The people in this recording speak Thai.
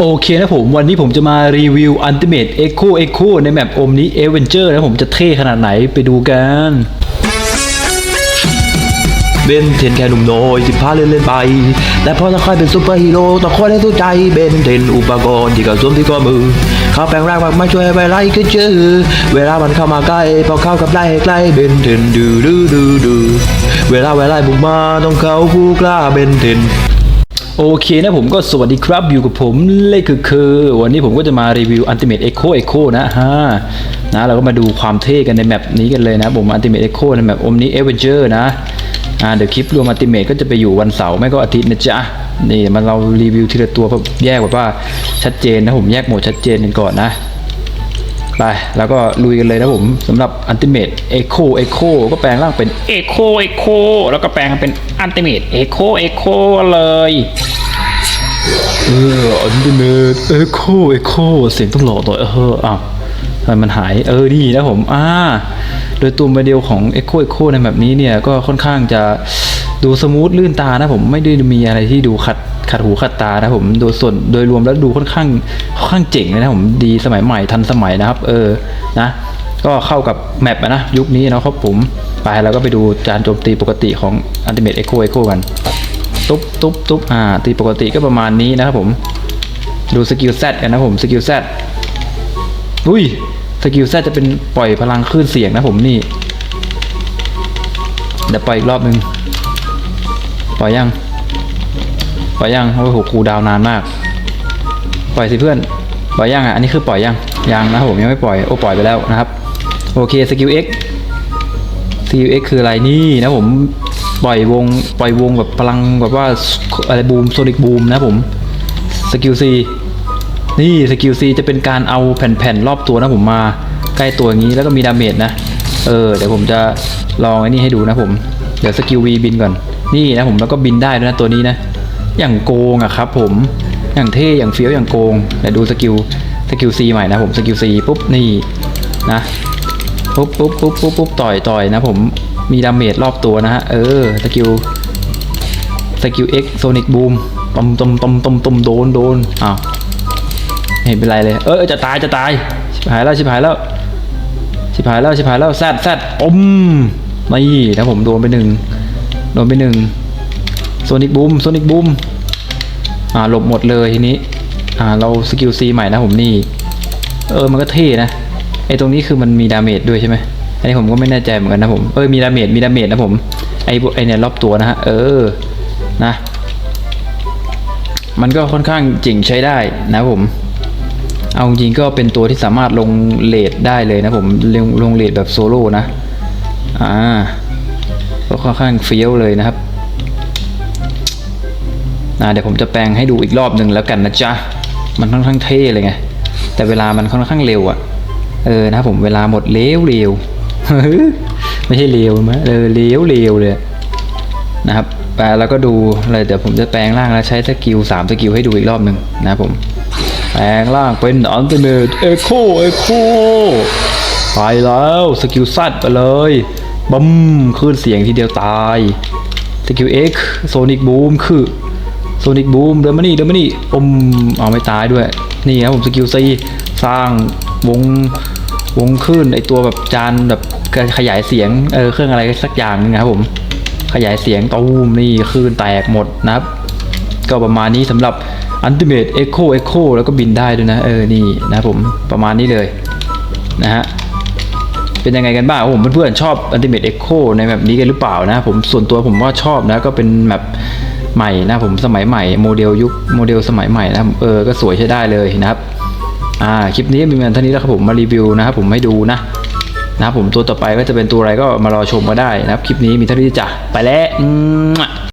โอเคนะผมวันนี้ผมจะมารีวิว Ultimate Echo Echo ในแมปอมนี้ Avenger นะผมจะเท่ขนาดไหนไปดูกันเบนเทนแค่หนุ่มน้อยสิพาเล่นเล่นไป แต่พอจะค่อยเป็นซูเปอร์ฮีโร่ต้องคอยให้สู้ใจเบนเทนอุปกรณ์ที่เขาสวมที่ข้อมือ เขาแปลงร่างมากมาช่วยไปไล่ก็เจอเวลามันเข้ามาใกล้ พอเข้ากับไล่ให้ใกล้เบนเทนดูดูดูดูเวลาเวลาบุกมาต้องเขาผู้กล้าเบนเทน โอเคนะผมก็สวัสดีครับอยู่กับผมเลขคือคือ วันนี้ผมก็จะมารีวิว Ultimate Echo Echo นะฮะนะเราก็มาดูความเท่กันในแมปนี้กันเลยนะผม Ultimate Echo ในแมปอมนี้ Avenger นะอ่าเดี๋ยวคลิปรวม Ultimate ก็จะไปอยู่วันเสาร์ไม่ก็อาทิตย์นะจ๊ะนี่มันเรารีวิวทีละตัวแบบแยกแบบว่าชัดเจนนะผมแยกหมดชัดเจนกันก่อนนะ ไป แล้วก็ลุยกันเลยนะผมสำหรับ Ultimate Echo Echo ก็แปลงร่างเป็น Echo Echo แล้วก็แปลงเป็น Ultimate Echo Echo เลยเออ Ultimate Echo Echo เสียงต้องหล่อต่อยเอออ้าวทำไมมันหายเออนี่นะผมอ่าโดยตัวโมเดลของ Echo Echo ในแบบนี้เนี่ย ก็ค่อนข้างจะดูสมูทลื่นตานะผมไม่ได้มีอะไรที่ดูขัด ขัดหูขัดตานะผมโดยส่วนโดยรวมแล้วดูค่อนข้างค่อนข้างเจ๋งเลยนะผมดีสมัยใหม่ทันสมัยนะครับ เออนะก็เข้ากับแมปนะยุคนี้นะครับผมไปแล้วก็ไปดูการโจมตีปกติของ Ultimate Echo Echo กัน ตุ๊บตุ๊บตุ๊บอ่าตีปกติก็ประมาณนี้นะครับผม ดูสกิลแซดกันนะผมสกิลแซดอุ้ยสกิลแซดจะเป็นปล่อยพลังคลื่นเสียงนะผมนี่เดี๋ยวปล่อยอีกรอบนึง ปล่อยยัง ปล่อยยังโอ้โหครูดาวนานมาก ปล่อยสิเพื่อน ปล่อยยังอะ อันนี้คือปล่อยยัง ยังนะผมยังไม่ปล่อย โอ้ปล่อยไปแล้วนะครับ โอเคสกิล X CUX คืออะไรนี่นะผม ปล่อยวง ปล่อยวงแบบพลังแบบว่าอะไรบูมโซนิกบูมนะผม สกิล C นี่สกิล C จะเป็นการเอาแผ่นๆรอบตัวนะผมมาใกล้ตัวอย่างนี้แล้วก็มีดาเมจนะ เออเดี๋ยวผมจะลองไอ้นี่ให้ดูนะผม เดี๋ยวสกิล V บินก่อน นี่นะผมแล้วก็บินได้ด้วยนะตัวนี้นะ อย่างโกงอะครับผมอย่างเท่อย่างเฟี้ยวอย่างโกงเดี๋ยวดูสกิลสกิล C ใหม่นะผมสกิล C ปุ๊บนี่นะปุ๊บปุ๊บปุ๊บปุ๊บปุ๊บต่อยต่อยนะผมมีดาเมจรอบตัวนะฮะเออสกิลสกิล X โซนิกบูมตมตมตมตมตมโดนโดนอ้าวไม่เห็นเป็นไรเลย เออจะตายจะตายชิบหายแล้วชิบหายแล้วชิบหายแล้วชิบหายแล้วแซดแซดอมนี่นะผมโดนไปหนึ่งโดนไปหนึ่งโซนิกบูมโซนิกบูม อ่าหลบหมดเลยทีนี้อ่าเราสกิล C ใหม่นะผมนี่ เออมันก็เท่นะไอตรงนี้คือมันมีดาเมจด้วยใช่ไหมอันนี้ผมก็ไม่แน่ใจเหมือนกันนะผมเออมีดาเมจมีดาเมจนะผมไอไอเนี่ยรอบตัวนะฮะเออนะมันก็ค่อนข้างเจ๋งใช้ได้นะผม เอาจริงก็เป็นตัวที่สามารถลงเลดได้เลยนะผมลงลงเลดแบบโซโล่นะ อ่า ก็ค่อนข้างเฟี้ยวเลยนะครับ เดี๋ยวผมจะแปลงให้ดูอีกรอบหนึ่งแล้วกันนะจ๊ะ มันค่อนข้างเท่เลยไง แต่เวลามันค่อนข้างเร็วอะเออนะผมเวลาหมดเร็วเร็วไม่ใช่เร็วมั้ยเออเร็วเร็วเลยนะครับแปลแล้วก็ดูเลยเดี๋ยวผมจะแปลงร่างแล้วใช้สกิลสามสกิลให้ดูอีกรอบหนึ่งนะผม แปลงร่างเป็นอัลติเมทเอโคเอโคไปแล้วสกิลซัดไปเลยบัมคลื่นเสียงทีเดียวตายสกิลเอ็กโซนิกบูมคือ โซนิกบูมเดินมานี่เดินมานี่อมเอาไม่ตายด้วย นี่ครับผมสกิลซีสร้างวงวงขึ้นไอตัวแบบจานแบบขยายเสียงเออเครื่องอะไรสักอย่างนึงนะครับผมขยายเสียงตูมนี่คลื่นแตกหมดนะครับ ก็ประมาณนี้สำหรับ Ultimate Echo Echo แล้วก็บินได้ด้วยนะ เออนี่นะครับผมประมาณนี้เลยนะฮะเป็นยังไงกันบ้างผมเพื่อนๆชอบ Ultimate Echo ในแบบนี้กันหรือเปล่านะ ผมส่วนตัวผมว่าชอบนะก็เป็นแบบ ใหม่นะผมสมัยใหม่โมเดลยุคโมเดลสมัยใหม่นะเออก็สวยใช้ได้เลยนะครับอ่าคลิปนี้มีเพียงเท่านี้แล้วครับผมมารีวิวนะครับผมให้ดูนะนะครับผมตัวต่อไปก็จะเป็นตัวอะไรก็มารอชมก็ได้นะครับคลิปนี้มีเท่านี้จ้ะไปแล้ว